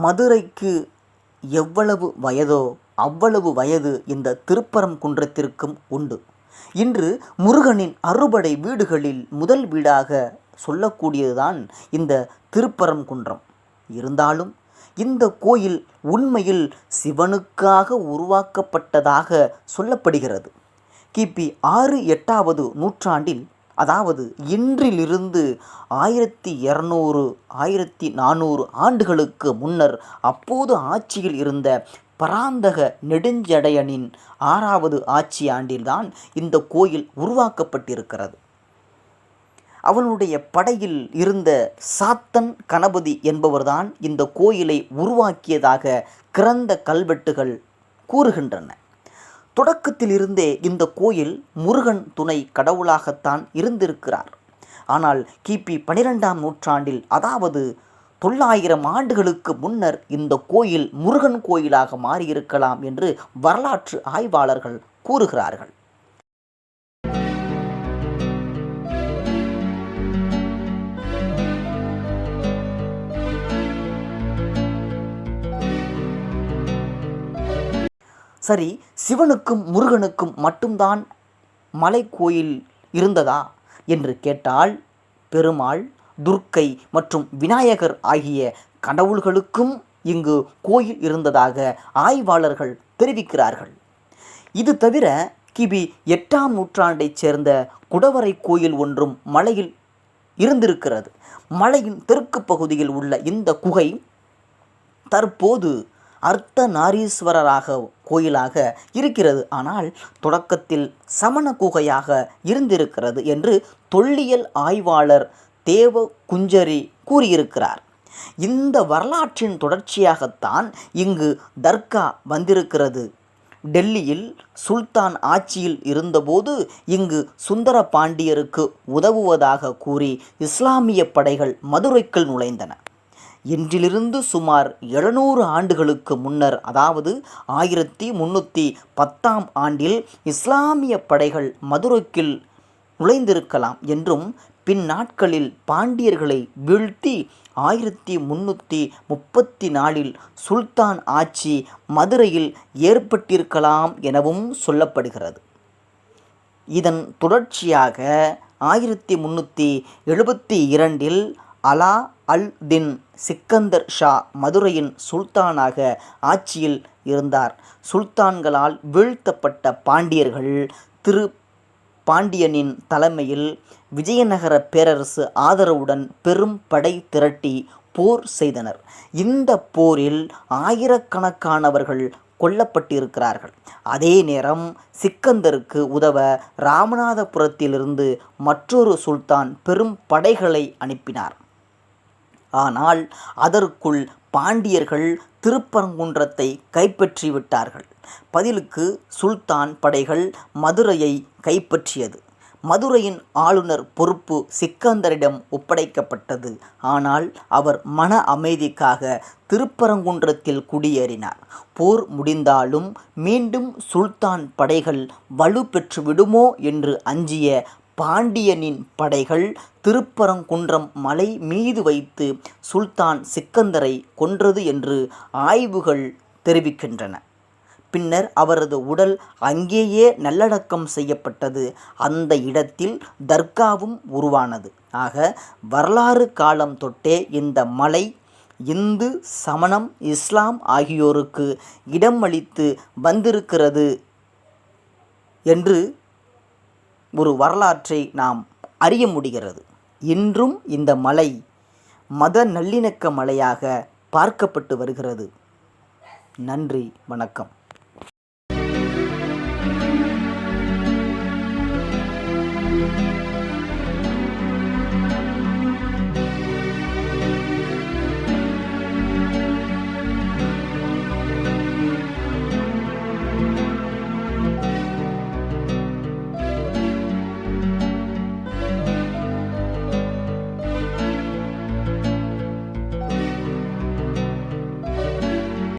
மதுரைக்கு எவ்வளவு வயதோ அவ்வளவு வயது இந்த திருப்பரங்குன்றத்திற்கும் உண்டு. இன்று முருகனின் அறுபடை வீடுகளில் முதல் வீடாக சொல்லக்கூடியதுதான் இந்த திருப்பரங்குன்றம் இருந்தாலும் இந்த கோயில் உண்மையில் சிவனுக்காக உருவாக்கப்பட்டதாக சொல்லப்படுகிறது. கிபி ஆறு எட்டாவது நூற்றாண்டில் அதாவது இன்றிலிருந்து ஆயிரத்தி இரநூறு ஆயிரத்தி நானூறு ஆண்டுகளுக்கு முன்னர் அப்போது ஆட்சியில் இருந்த பராந்தக நெடுஞ்சடையனின் ஆறாவது ஆட்சி ஆண்டில்தான் இந்த கோயில் உருவாக்கப்பட்டிருக்கிறது. அவனுடைய படையில் இருந்த சாத்தன் கணபதி என்பவர்தான் இந்த கோயிலை உருவாக்கியதாக கிறந்த கல்வெட்டுகள் கூறுகின்றன. தொடக்கத்திலிருந்தே இந்த கோயில் முருகன் துணை கடவுளாகத்தான் இருந்திருக்கிறார். ஆனால் கிபி பனிரெண்டாம் நூற்றாண்டில் அதாவது தொள்ளாயிரம் ஆண்டுகளுக்கு முன்னர் இந்த கோயில் முருகன் கோயிலாக மாறியிருக்கலாம் என்று வரலாற்று ஆய்வாளர்கள் கூறுகிறார்கள். சரி சிவனுக்கும் முருகனுக்கும் மட்டும்தான் கோயில் இருந்ததா? என்று கேட்டால் பெருமாள் துர்க்கை மற்றும் விநாயகர் ஆகிய கடவுள்களுக்கும் இங்கு கோயில் இருந்ததாக ஆய்வாளர்கள் தெரிவிக்கிறார்கள். இது தவிர கிபி எட்டாம் நூற்றாண்டைச் சேர்ந்த குடவரை கோயில் ஒன்றும் மலையில் இருந்திருக்கிறது. மலையின் தெற்கு பகுதியில் உள்ள இந்த குகை தற்போது அர்த்த நாரீஸ்வரராக கோயிலாக இருக்கிறது. ஆனால் தொடக்கத்தில் சமண குகையாக இருந்திருக்கிறது என்று தொல்லியல் ஆய்வாளர் தேவ குஞ்சரி கூறியிருக்கிறார். இந்த வரலாற்றின் தொடர்ச்சியாகத்தான் இங்கு தர்கா வந்திருக்கிறது. டெல்லியில் சுல்தான் ஆட்சியில் இருந்தபோது இங்கு சுந்தர பாண்டியருக்கு உதவுவதாக கூறி இஸ்லாமிய படைகள் மதுரைக்குள் நுழைந்தன. இன்றிலிருந்து சுமார் எழுநூறு ஆண்டுகளுக்கு முன்னர் அதாவது ஆயிரத்தி முன்னூற்றி பத்தாம் ஆண்டில் இஸ்லாமிய படைகள் மதுரைக்கில் நுழைந்திருக்கலாம் என்றும் பின் நாட்களில் பாண்டியர்களை வீழ்த்தி ஆயிரத்தி முன்னூற்றி முப்பத்தி நாலில் சுல்தான் ஆட்சி மதுரையில் ஏற்பட்டிருக்கலாம் எனவும் சொல்லப்படுகிறது. இதன் தொடர்ச்சியாக ஆயிரத்தி முன்னூற்றி எழுபத்தி இரண்டில் அலா அல் தின் சிக்கந்தர் ஷா மதுரையின் சுல்தானாக ஆட்சியில் இருந்தார். சுல்தான்களால் வீழ்த்தப்பட்ட பாண்டியர்கள் திரு பாண்டியனின் தலைமையில் விஜயநகர பேரரசு ஆதரவுடன் பெரும் படை திரட்டி போர் செய்தனர். இந்த போரில் ஆயிரக்கணக்கானவர்கள் கொல்லப்பட்டிருக்கிறார்கள். அதே நேரம் சிக்கந்தருக்கு உதவ ராமநாதபுரத்திலிருந்து மற்றொரு சுல்தான் பெரும் படைகளை அனுப்பினார். ஆனால் அதற்குள் பாண்டியர்கள் திருப்பரங்குன்றத்தை கைப்பற்றி விட்டார்கள் பதிலுக்கு சுல்தான் படைகள் மதுரையை கைப்பற்றியது. மதுரையின் ஆளுநர் பொறுப்பு சிக்கந்தரிடம் ஒப்படைக்கப்பட்டது. ஆனால் அவர் மன அமைதிக்காக திருப்பரங்குன்றத்தில் குடியேறினார். போர் முடிந்தாலும் மீண்டும் சுல்தான் படைகள் வலு பெற்று விடுமோ என்று அஞ்சிய பாண்டியனின் படைகள் திருப்பரங்குன்றம் மலை மீது வைத்து சுல்தான் சிக்கந்தரை கொன்றது என்று ஆய்வுகள் தெரிவிக்கின்றன. பின்னர் அவரது உடல் அங்கேயே நல்லடக்கம் செய்யப்பட்டது. அந்த இடத்தில் தர்காவும் உருவானது. ஆக வரலாறு காலம் தொட்டே இந்த மலை இந்து சமணம் இஸ்லாம் ஆகியோருக்கு இடமளித்து வந்திருக்கிறது என்று ஒரு வரலாற்றை நாம் அறிய முடிகிறது. இன்றும் இந்த மலை மத நல்லிணக்க மலையாக பார்க்கப்பட்டு வருகிறது. நன்றி வணக்கம்.